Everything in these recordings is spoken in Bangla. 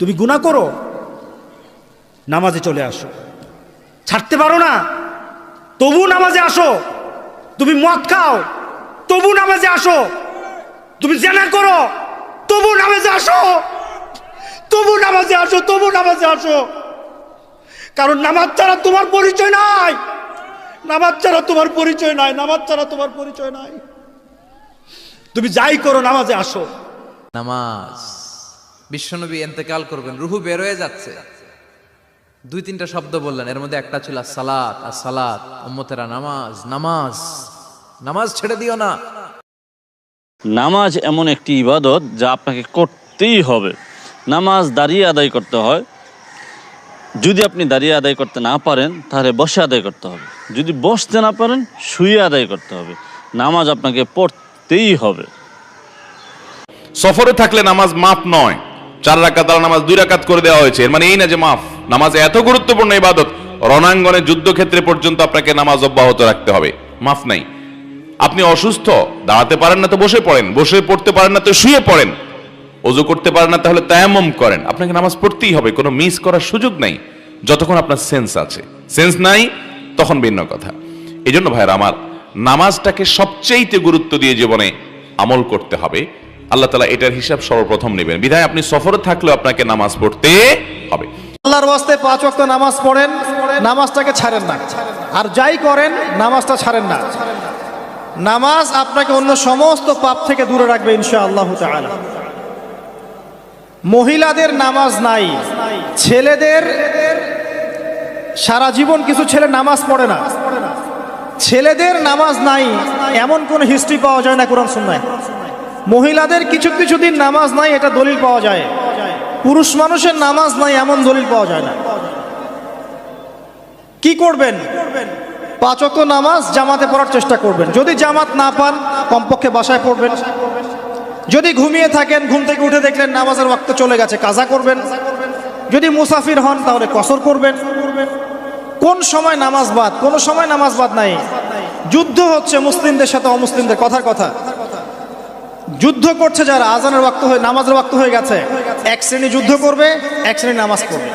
তুমি গুণা করো, নামাজে চলে আসো। ছাড়তে পারো না তবু নামাজে আসো। তুমি মদ খাও তবু নামাজে আসো। তুমি জেনা করো তবু নামাজে আসো। তবু নামাজে আসো তবু নামাজে আসো। কারণ নামাজ ছাড়া তোমার পরিচয় নাই। নামাজ ছাড়া তোমার পরিচয় নাই, নামাজ ছাড়া তোমার পরিচয় নাই। তুমি যাই করো, নামাজে আসো। নামাজ। বিশ্বনবী এন্তেকাল করবেন রুহু বের হয়ে যাচ্ছে। দুই তিনটা শব্দ বললেন এর মধ্যে একটা ছিল সালাত আর সালাত উম্মতেরা নামাজ নামাজ নামাজ ছেড়ে দিও না। নামাজ এমন একটি ইবাদত যা আপনাকে করতেই হবে। নামাজ দাঁড়িয়ে আদায় করতে হয়। যদি আপনি দাঁড়িয়ে আদায় করতে না পারেন তাহলে বসে আদায় করতে হবে। যদি বসতে না পারেন শুয়ে আদায় করতে হবে। নামাজ আপনাকে পড়তেই হবে। সফরে থাকলে নামাজ মাফ নয়। চার রাকাত আলা নামাজ, দুই রাকাত করে দেওয়া হয়েছে। মানে এই না যে মাফ। নামাজ এত গুরুত্বপূর্ণ ইবাদত রণাঙ্গনে যুদ্ধক্ষেত্রে পর্যন্ত আপনাকে নামাজ অব্যাহত রাখতে হবে। মাফ নাই। আপনি অসুস্থ, দাঁড়াতে পারেন না তো বসে পড়েন। বসে পড়তে পারেন না তো শুয়ে পড়েন। ওযু করতে পারেন না তাহলে তায়াম্মুম করেন। আপনাকে নামাজ পড়তেই হবে, কোনো মিস করার সুযোগ নাই। যতক্ষণ আপনার সেন্স আছে। সেন্স নাই, তখন ভিন্ন কথা। এই জন্য ভাইয়ের আমার, নামাজটাকে সবচেয়েতে গুরুত্ব দিয়ে জীবনে আমল করতে হবে। আল্লাহ তালা এটার হিসাব সর্বপ্রথম নেবেন। বিধায় আপনি সফরে থাকলেও আপনাকে নামাজ পড়তে হবে। আল্লাহর পাঁচ নামাজ পড়েন, নামাজটাকে ছাড়েন না। আর যাই করেন, নামাজটা ছাড়েন না। নামাজ আপনাকে অন্য সমস্ত পাপ থেকে দূরে রাখবে ইনশা আল্লাহ মহিলাদের নামাজ নাই, ছেলেদের সারা জীবন কিছু ছেলে নামাজ পড়ে না। ছেলেদের নামাজ নাই, এমন কোন হিস্ট্রি পাওয়া যায় না কোরআন, সুন্নায়। মহিলাদের কিছু কিছু দিন নামাজ নাই, এটা দলিল পাওয়া যায়। পুরুষ মানুষের নামাজ নাই, এমন দলিল পাওয়া যায় না। কি করবেন? পাঁচক নামাজ জামাতে পড়ার চেষ্টা করবেন। যদি জামাত না পান, কমপক্ষে বাসায় পড়বেন। যদি ঘুমিয়ে থাকেন, ঘুম থেকে উঠে দেখলেন নামাজের ওয়াক্ত চলে গেছে, কাজা করবেন। যদি মুসাফির হন, তাহলে কসর করবেন। কোন সময় নামাজ বাদ, কোন সময় নামাজ বাদ নাই। যুদ্ধ হচ্ছে মুসলিমদের সাথে অমুসলিমদের, কথার কথা। যুদ্ধ করছে যারা, আজানের ওয়াক্ত হয়ে, নামাজের ওয়াক্ত হয়ে গেছে। এক শ্রেণি যুদ্ধ করবে, এক শ্রেণি নামাজ পড়বে।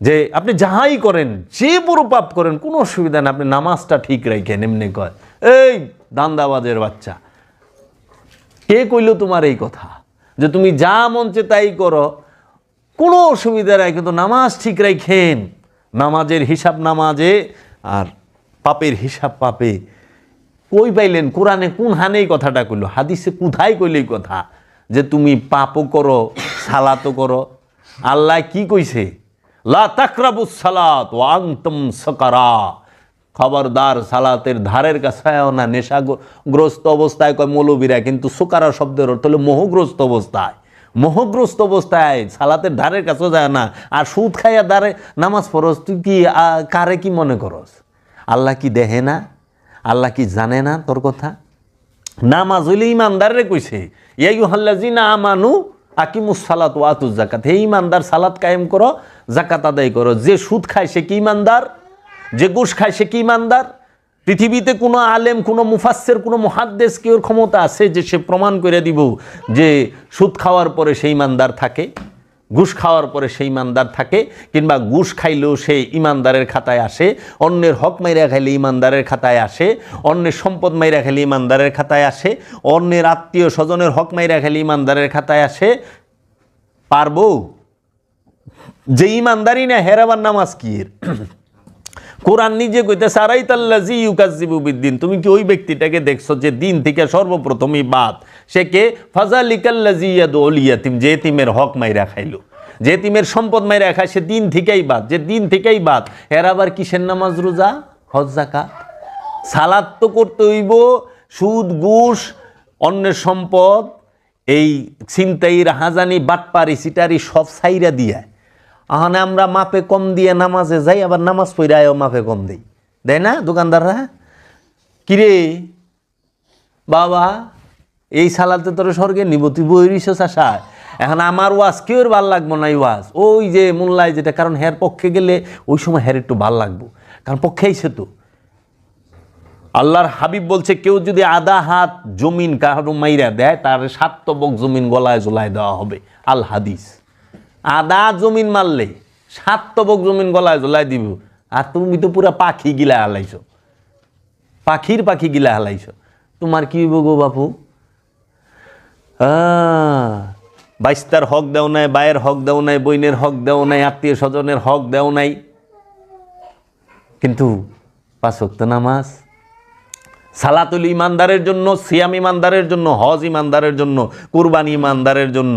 যে আপনি যাহাই করেন, যে বড় পাপ করেন, কোনো অসুবিধা নেই, আপনি নামাজটা ঠিক রাখেন এমনি কয়। এই দান্দাবাজের বাচ্চা, কে কইল তোমার এই কথা? যে তুমি যা মঞ্চে তাই করো, কোনো অসুবিধা নাই, কিন্তু নামাজ ঠিক রাখেন নামাজের হিসাব নামাজে, আর পাপের হিসাব পাপে। কই পাইলেন? কোরআনে কোন হানে এই কথাটা কইল? হাদিসে কোথায় কইল এই কথা? যে তুমি পাপও করো, সালাতও করো। আল্লাহ কি কইছে? লা তাকরাবুস সালাত ওয়া আনতুম সাকারা। খবরদার সালাতের ধারের কাছেও না, নেশাগ্রস্ত অবস্থায় কয় মৌলবীরা, কিন্তু সুকারা শব্দের অর্থ হলো মোহগ্রস্ত অবস্থায়। মোহগ্রস্ত অবস্থায়, সালাতের ধারের কাছেও যায় না। আর সুদ খাইয়া দাঁড়ে নামাজ পড়স তুই কি কারে কি মনে করস? আল্লাহ কি দেহে না? আল্লাহ কি জানে না তোর কথা? নামাজ হইলে ইমানদারে কইছে ইয়াইউ হাল্লাজিনা আমানু আকিমুস সালাত ওয়াতুজ জাকাত হে ইমানদার, সালাত কায়েম করো জাকাত আদায় করো। যে সুদ খায় সে কি ইমানদার? যে ঘুষ খায় সে কি ইমানদার? পৃথিবীতে কোনো আলেম, কোনো মুফাসসের, কোনো মহাদ্দেশ কি ওর ক্ষমতা আছে যে সে প্রমাণ করে দিব যে সুদ খাওয়ার পরে সেই ইমানদার থাকে? ঘুষ খাওয়ার পরে সেই ইমানদার থাকে, কিংবা ঘুষ খাইলেও সে ইমানদারের খাতায় আসে, অন্যের হক মাইরা খাইলে ইমানদারের খাতায় আসে, অন্যের সম্পদ মাইরা খাইলে ইমানদারের খাতায় আসে, অন্যের আত্মীয় স্বজনের হক মাইরা খাইলে ইমানদারের খাতায় আসে পারব যে ইমানদারি না, হেরাবার নামাজ কি? কোরআন নিজে কইতে সারাই তাল্লাজি ইউকাজিবু বিদ্দিন। তুমি কি ওই ব্যক্তিটাকে দেখছ যে দিন থেকে সর্বপ্রথমই বাদ? সে কে? ফাজালিকাল্লাজি ইয়াদুল ইয়াতিম। যে তিমের হক মাইরা খাইলো। যে তিমের সম্পদ মাইরা খায়, সে দিন থেকেই বাদ। যে দিন থেকেই বাদ, এর আবার কিসের নামাজ রোজা? হজ সালাদ তো করতে হইব, সুদ, ঘুষ, অন্যের সম্পদ, এই ছিনতাই রাহাজানি বাটপারি সিটারি সব সাইরা দিয়া। আহানে আমরা মাপে কম দিয়ে নামাজে যাই, আবার নামাজ পড়ায়ও মাপে কম দেই। দেয় না দোকানদাররা? কিরে? বাবা, এই সালাতে তোর স্বর্গে নিব তুই বইরিস আশায় এখন আমার ওয়াজ কেউর ভালো লাগবো না ওয়াজ? ওই যে মোল্লায় যেটা, কারণ হের পক্ষে গেলে ওই সময় হের একটু ভালো লাগবো। কারণ পক্ষে আইছে তো। আল্লাহর হাবিব বলছে, কেউ যদি আধা হাত জমিন কারও মাইরা দেয়, তার সাতবক জমিন গলায় জলায় দেওয়া হবে। আল হাদিস। আদা জমিন মারলে সাত তবক জমিন গলায় জ্বলাই দিব। আর তুমি তো পুরা পাখি গিলা হালাইছো। পাখির পাখি গিলা হালাইছো। তোমার কি হইব গো বাপু? বাইস্তার হক দেও নাই, বায়ের হক দেও নাই, বইনের হক দেও নাই, আত্মীয় স্বজনের হক দেও নাই। কিন্তু পাঁচক্ত নামাজ, সালাতুল ইমানদারের জন্য, সিয়াম ইমানদারের জন্য, হজ ইমানদারের জন্য, কুরবানি ইমানদারের জন্য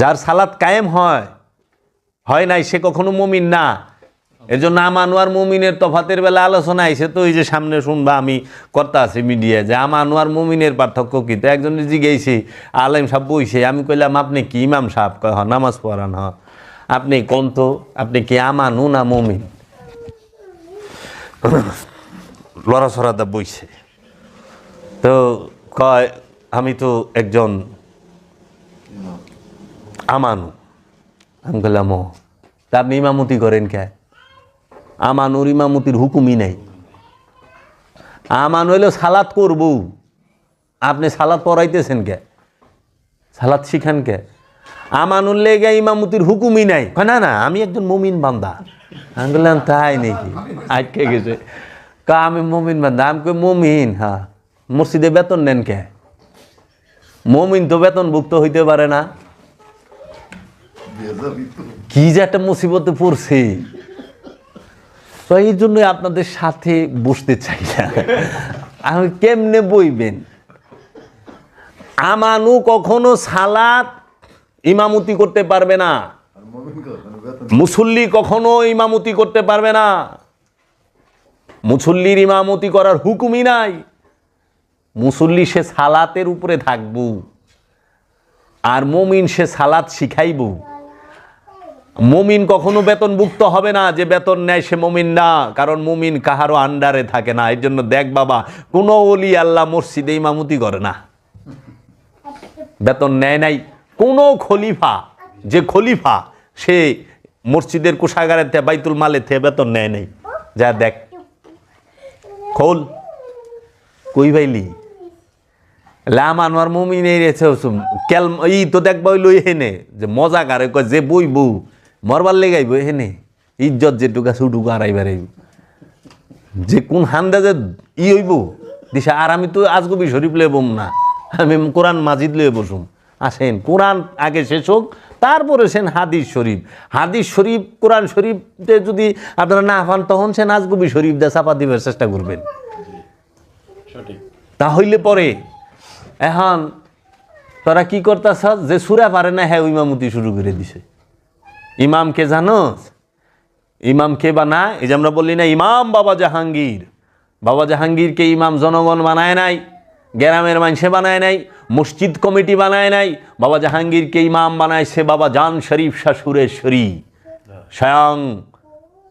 যার সালাত কায়েম হয় হয় নাই, সে কখনো মমিন না। এর জন্য আমানু আর মমিনের তফাতের বেলা আলোচনা আইসে তো ওই যে সামনে শুনবা আমি কর্তা আছি মিডিয়ায়, যে আমানু আর মমিনের পার্থক্য কি? তো একজন জিজ্ঞেসি আলেম সাহেব বইছে, আমি কইলাম, আপনি কি ইমাম সাহেব? কয় হ নামাজ পড়ান হ আপনি কোন আপনি কি আমানু না মমিন? লড়াছড়াদা বইছে। তো কয়, আমি তো একজন আমানু। আমি বললাম ও, তা আপনি ইমামতি করেন কে? আমানুর ইমামতির হুকুমই নাই। আমান হইল সালাত করব। আপনি সালাত পড়াইতেছেন কে? সালাত শিখান কে? আমানুর লেগে ইমামতির হুকুমই নাই। না না, আমি একজন মমিন বান্দা। আমি বললাম তাই নাকি? আটকে গেছে। কা আমি মমিন বান্দা। আমি মমিন হ্যাঁ মসজিদে বেতন নেন কে? মমিন তো বেতনভুক্ত হইতে পারে না। কি যে একটা মুসিবতে পড়ছে। তো এই জন্যই আপনাদের সাথে বসতে চাই না। আমি কেমনে বইবেন? আমানু কখনো সালাত ইমামতি করতে পারবে না। মুসল্লি কখনো ইমামতি করতে পারবে না। মুসল্লির ইমামতি করার হুকুমই নাই। মুসল্লি সে সালাতের উপরে থাকব। আর মমিন সে সালাত শিখাইব। মমিন কখনো বেতনভুক্ত হবে না যে বেতন নেয় সে মমিন না, কারণ মমিন কাহারও আন্ডারে থাকে না। এর জন্য দেখ বাবা, কোনো অলি আল্লাহ মসজিদে ইমামতি করে না। বেতন নেয় নাই। কোনো খলিফা, যে খলিফা, সে মসজিদের কোষাগারের থেকে বাইতুল মালের থেকে বেতন নেয় নাই। যা দেখ। খোল। কই ভাইলি? লাম আনোয়ার মুমিন রেছে কেল ই তো দেখবা ওই লই হেনে যে মজা কারে কয়, যে বই বউ মরবার লেগাইব হেনে ইজ্জত যেটুকা সুটুকু আড়াইবার আইব। যে কোন হান্দা যে ই হইব দিশা আর আমি তো আজগবি শরীফ লয়ে বম না আমি কোরআন মাজিদ লয়ে বসুম। আসেন কোরআন আগে শেষ হোক তারপরে সেন হাদিস শরীফ। হাদিস শরীফ কোরআন শরীফতে যদি আপনারা না পান তখন সে নাজগুবি শরীফ দিয়ে চাপা দিবার চেষ্টা করবেন। তা হইলে পরে এখন তোরা কি করতেছ যে সুরা পারে না হ্যাঁ ইমামতি শুরু করে দিছে। ইমাম কে জানোস ইমাম কে বানা এই যে আমরা বললি না, ইমাম বাবা জাহাঙ্গীর। বাবা জাহাঙ্গীরকে ইমাম জনগণ বানায় নাই, গ্রামের মানুষে বানায় নাই, মসজিদ কমিটি বানায় নাই, বাবা জাহাঙ্গীরকে ইমাম বানায় সে বাবা জান শরীফ শাহ সুরেশ্বরী স্বয়ং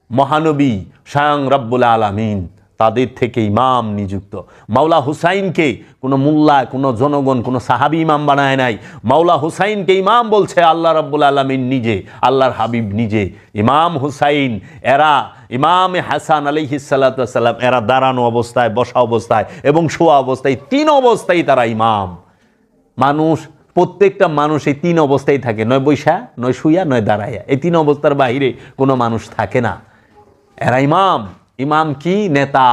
মহানবী, স্বয়ং রব্বুল আলামিন। তাদের থেকে ইমাম নিযুক্ত। মাওলা হুসাইনকে কোনো মোল্লা, কোনো জনগণ, কোনো সাহাবি ইমাম বানায় নাই। মাওলা হুসাইনকে ইমাম বলছে, আল্লাহ রব্বুল আলমিন নিজে, আল্লাহর হাবিব নিজে। ইমাম হুসাইন, এরা, ইমাম হাসান আলিহিসাল্লাম এরা দাঁড়ানো অবস্থায়, বসা অবস্থায় এবং শোয়া অবস্থায় তিন অবস্থায় তারা ইমাম। মানুষ, প্রত্যেকটা মানুষ এই তিন অবস্থায় থাকে। নয় বৈশা, নয় শুইয়া, নয় দাঁড়াইয়া। এই তিন অবস্থার বাইরে কোনো মানুষ থাকে না। এরা ইমাম। ইমাম কি নেতা?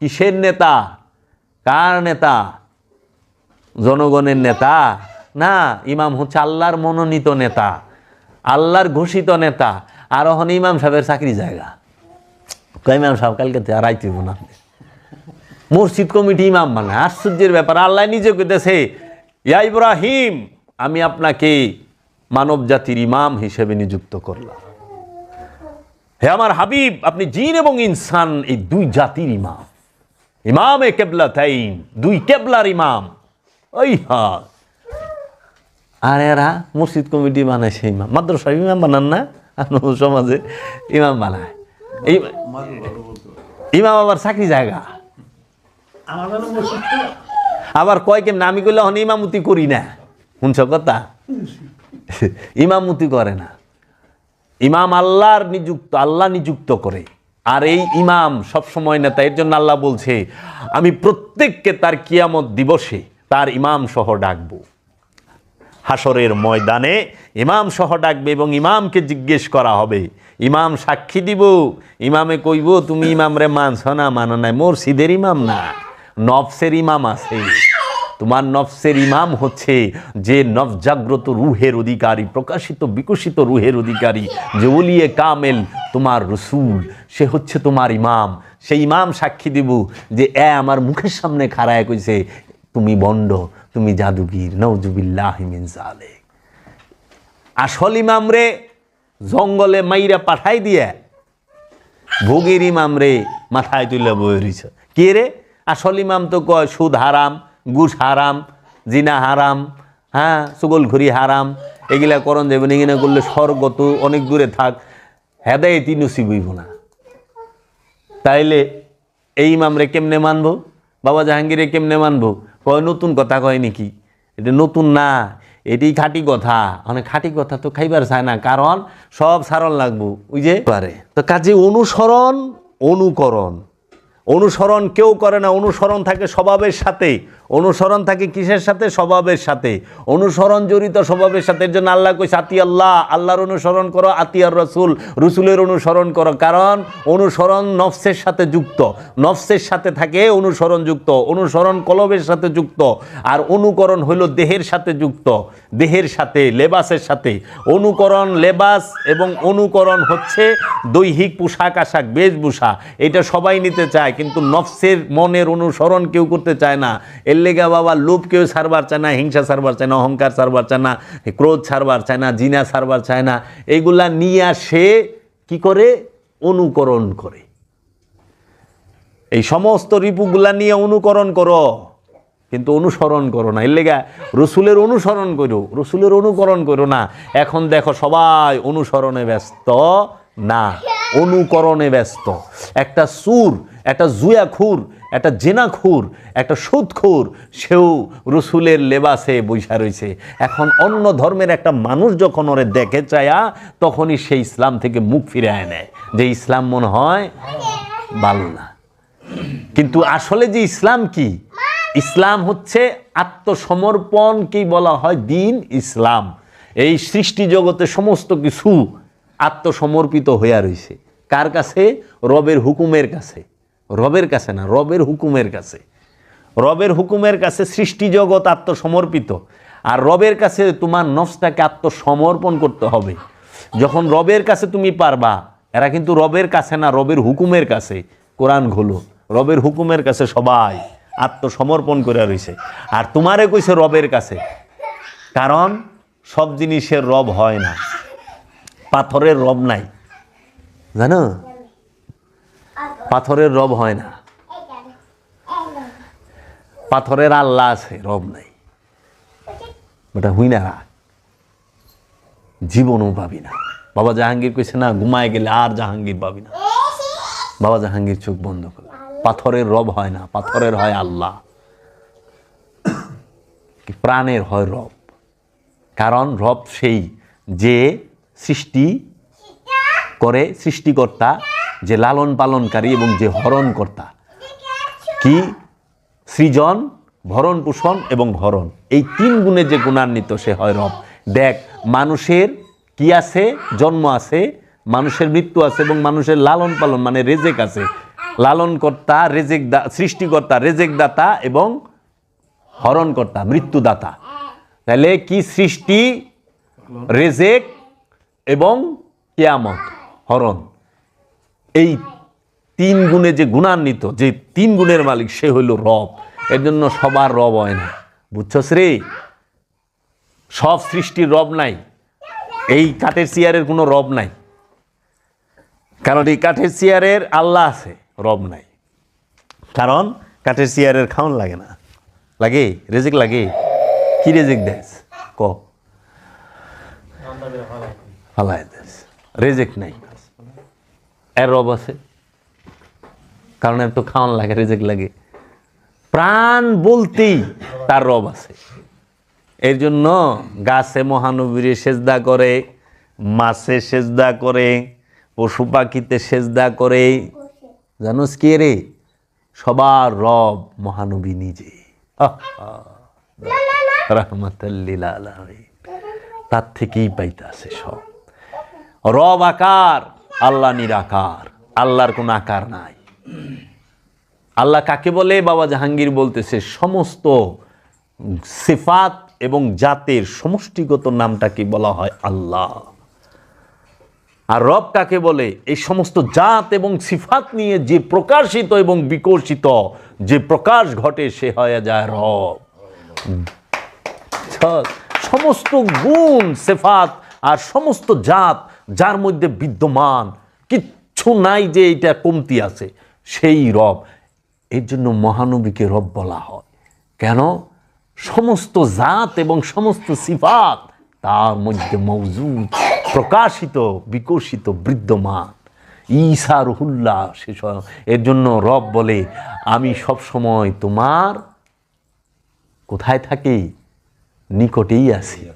কিসের নেতা? কার নেতা? জনগণের নেতা? না, ইমাম হচ্ছে আল্লাহর মনোনীত নেতা, আল্লাহর ঘোষিত নেতা। আর এখন ইমাম সাহেবের চাকরি জায়গা। ইমাম সাহেব, কালকে আর না। মসজিদ কমিটি ইমাম মানে আশ্চর্যের ব্যাপার, আল্লাহ নিজে কইতেছে, ইয়া ইব্রাহিম, আমি আপনাকে মানব জাতির ইমাম হিসেবে নিযুক্ত করলাম। হে আমার হাবিব আপনি জিন এবং ইনসান এই দুই জাতির ইমাম। ইমামে কেবলা তাইন দুই কেবলার ইমাম। ওই হা আর এরা মসজিদ কমিটি বানাইছে ইমাম। মাদ্রাসা ইমাম বানান না? আপনার সমাজে ইমাম বানায়। এই ইমাম আবার চাকরি জায়গা। আবার কয় কেমন? আমি হন ইমামতি করি না। শুনছ কথা? ইমামতি করে না। ইমাম আল্লাহর নিযুক্ত, আল্লাহ নিযুক্ত করে। আর এই ইমাম সব সময় নেতা, এর জন্য আল্লাহ বলছে, আমি প্রত্যেককে তার কিয়ামত দিবসে তার ইমাম সহ ডাকবো। হাসরের ময়দানে ইমাম সহ ডাকবে এবং ইমামকে জিজ্ঞেস করা হবে, ইমাম সাক্ষী দিব, ইমামে কইব, তুমি ইমামরে মানছ না, মানো নাই, মোর সিদের ইমাম না, নফসের ইমাম আছে। তোমার নফসের ইমাম হচ্ছে যে নবজাগ্রত রুহের অধিকারী, প্রকাশিত, বিকশিত রুহের অধিকারী, যে ওলিয়ে কামেল তোমার রসুল। সে হচ্ছে তোমার ইমাম। সেই ইমাম সাক্ষী দিব যে, এ, আমার মুখের সামনে খাড়ায় কইছে, তুমি বন্ড, তুমি জাদুগির নৌজুবিল্লাহ মিন জালেক আসল ইমাম রে জঙ্গলে মাইরা পাঠাই দিয়ে, ভোগের ইমাম রে মাথায় তুলে বয়ে রইছে কে রে? আসল ইমাম তো কয়, সুদ হারাম। গুস হারাম, জিনা হারাম হ্যাঁ সুগল ঘুরি হারাম, এগুলা করণ যাবে না এগুলা করলে স্বর্গ তো অনেক দূরে থাক হেদায়তি নসিব হইব না। তাইলে এই ইমামরে কেমনে মানব? বাবা জাহাঙ্গীরে কেমনে মানব? কয়, নতুন কথা কয় নাকি? এটা নতুন না, এটি খাঁটি কথা। অনেক খাঁটি কথা তো খাইবার চায় না, কারণ সব সারণ লাগবো, ওই যে পারে। তো কাজে অনুসরণ, অনুকরণ। অনুসরণ কেউ করে না, অনুসরণ থাকে স্বভাবের সাথে। অনুসরণ থাকে কিসের সাথে? স্বভাবের সাথে। অনুসরণ জড়িত স্বভাবের সাথে। এর জন্য আল্লাহ কইছে, আতি আল্লাহ, আল্লাহর অনুসরণ করো আতিয়ার রসুল, রসুলের অনুসরণ করো। কারণ অনুসরণ নফসের সাথে যুক্ত। নফসের সাথে থাকে অনুসরণ যুক্ত। অনুসরণ কলবের সাথে যুক্ত। আর অনুকরণ হইল দেহের সাথে যুক্ত। দেহের সাথে, লেবাসের সাথে। অনুকরণ লেবাস এবং অনুকরণ হচ্ছে দৈহিক পোশাক আশাক বেশভূষা। এটা সবাই নিতে চায়। কিন্তু নফসের মনের অনুসরণ কেউ করতে চায় না। এর লেগা বাবা লোভ কেউ ছাড়বার চায় না, হিংসা সারবার চায় না, অহংকার সারবার চায় না, ক্রোধ ছাড়বার চায় না, জিনা সারবার চায় না। এইগুলা নিয়ে আসে কি করে? অনুকরণ করে। এই সমস্ত রিপুগুলা নিয়ে অনুকরণ করো, কিন্তু অনুসরণ করো না। এর লেগা রসুলের অনুসরণ করো, রসুলের অনুকরণ করো না। এখন দেখো সবাই অনুসরণে ব্যস্ত না, অনুকরণে ব্যস্ত। একটা সুর একটা জুয়াখুর একটা জেনাখুর একটা সুদখুর সেও রসুলের লেবাসে বৈশা রয়েছে এখন অন্য ধর্মের একটা মানুষ যখন ওরে দেখে চায়া, তখনই সে ইসলাম থেকে মুখ ফিরে আয় নেয়। যে ইসলাম মনে হয় ভালো না। কিন্তু আসলে যে ইসলাম কি? ইসলাম হচ্ছে আত্মসমর্পণকেই বলা হয়? দিন ইসলাম। এই সৃষ্টি জগতে সমস্ত কিছু আত্মসমর্পিত হইয়া রয়েছে কার কাছে? রবের হুকুমের কাছে। রবের কাছে না, রবের হুকুমের কাছে। রবের হুকুমের কাছে সৃষ্টি জগৎ আত্মসমর্পিত। আর রবের কাছে তোমার নফসটাকে আত্মসমর্পণ করতে হবে। যখন রবের কাছে তুমি পারবা, এরা কিন্তু রবের কাছে না, রবের হুকুমের কাছে। কোরআন ঘোলো, রবের হুকুমের কাছে সবাই আত্মসমর্পণ করে রয়েছে। আর তোমারে কইছে রবের কাছে। কারণ সব জিনিসের রব হয় না, পাথরের রব নাই। জানো? পাথরের রব হয় না। পাথরের আল্লাহ আছে, রব নাই। ওটা হুই না জীবনও পাবি না। বাবা জাহাঙ্গীর কইছে, না, ঘুমায় গেলে আর জাহাঙ্গীর পাবি না। বাবা জাহাঙ্গীর চোখ বন্ধ করল। পাথরের রব হয় না, পাথরের হয় আল্লাহ। প্রাণের হয় রব। কারণ রব সেই যে সৃষ্টি করে, সৃষ্টিকর্তা যে লালন পালনকারী এবং যে হরণকর্তা কি? সৃজন, ভরণ পোষণ এবং ভরণ। এই তিন গুণে যে গুণান্বিত সে হয় রব। দেখ, মানুষের কি আছে? জন্ম আছে, মানুষের মৃত্যু আছে এবং মানুষের লালন পালন মানে রেজেক আছে। লালনকর্তা রেজেক দা সৃষ্টিকর্তা, রেজেক দাতা এবং হরণকর্তা মৃত্যুদাতা তাহলে কি সৃষ্টি, রেজেক এবং কেয়ামত, হরণ। এই তিন গুণে যে গুণান্বিত যে তিন গুণের মালিক সে হইল রব। এর জন্য সবার রব হয় না। বুঝছস রে সব সৃষ্টির রব নাই। এই কাঠের চেয়ারের কোনো রব নাই। কারণ এই কাঠের চেয়ারের আল্লাহ আছে রব নাই। কারণ কাঠের চেয়ারের খাওয়ান লাগে না। লাগে? রেজেক লাগে? কি রেজেক দেস? ক? ফালাই দেস। রেজেক নাই। এর রব আছে। কারণ এর তো খাওয়ান লাগে রেজেক লাগে। প্রাণ বলতেই তার রব আছে। এর জন্য গাছে মহানবীরে সেজদা করে মাছে সেজদা করে পশু পাখিতে সেজদা করে। জানোস কে রে? সবার রব মহানবী নিজে। রহমতুল্লিল। তার থেকেই পাইতাছে সব। রব আকার। আল্লাহ নিরাকার, আল্লাহর কোন আকার নাই। আল্লাহ কাকে বলে? বাবা জাহাঙ্গীর বলতেছে, সমস্ত সিফাত এবং জাতের সমষ্টিগত নামটাকে বলা হয় আল্লাহ। আর রব কাকে বলে? এই সমস্ত জাত এবং সিফাত নিয়ে যে প্রকাশিত এবং বিকশিত, যে প্রকাশ ঘটে, সে হয়ে যায় রব। সমস্ত গুণ, সেফাত আর সমস্ত জাত যার মধ্যে বিদ্যমান, কিচ্ছু নাই যে এটা কমতি আছে, সেই রব। এর জন্য মহানবীকে রব বলা হয়। কেন? সমস্ত জাত এবং সমস্ত সিফাত তার মধ্যে মৌজুদ প্রকাশিত, বিকশিত, বিদ্যমান। ঈসা রহুল্লাহ হয়। এর জন্য রব বলে, আমি সব সময় তোমার কোথায় থাকি? নিকটেই আছি।